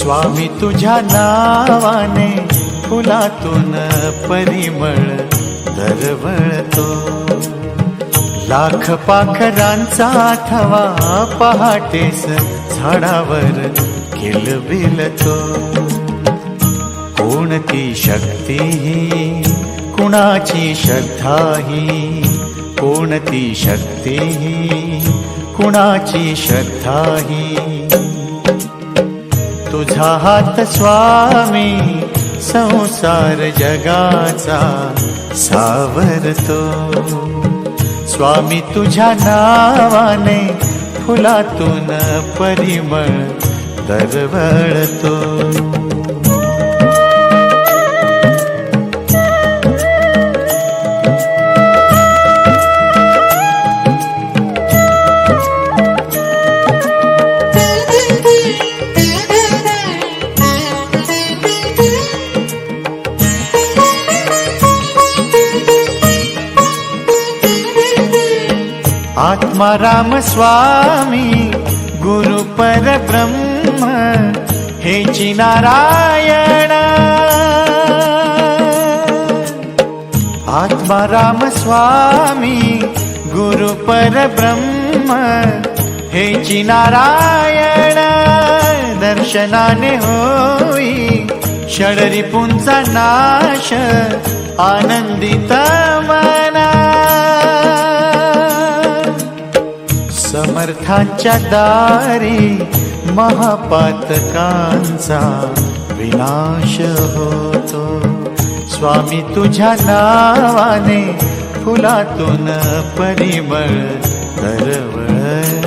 स्वामी तुझ्या नावाने फुलातून परिमळ दरवळतो. लाख पाखरांचा थवा पहाटेस झाडावर किलबिलतो कोणती शक्ती ही? कुणाची श्रद्धा ही? कोणती शक्ती ही? कुणाची श्रद्धा ही? तुझा हात स्वामी संसार जगाचा सावरतो स्वामी तुझ्या नावाने फुलातून परिमळ दरवळतो. आत्मा राम स्वामी गुरु पर ब्रह्म हेची नारायण आत्मा राम स्वामी गुरु पर ब्रह्म हेची नारायण दर्शनाने होई षडरिपुंचा नाश आनंदित समर्थांच्या दारी महापातकांचा विनाश होतो. स्वामी तुझ्या नावाने फुलातून परिमळ दरवळ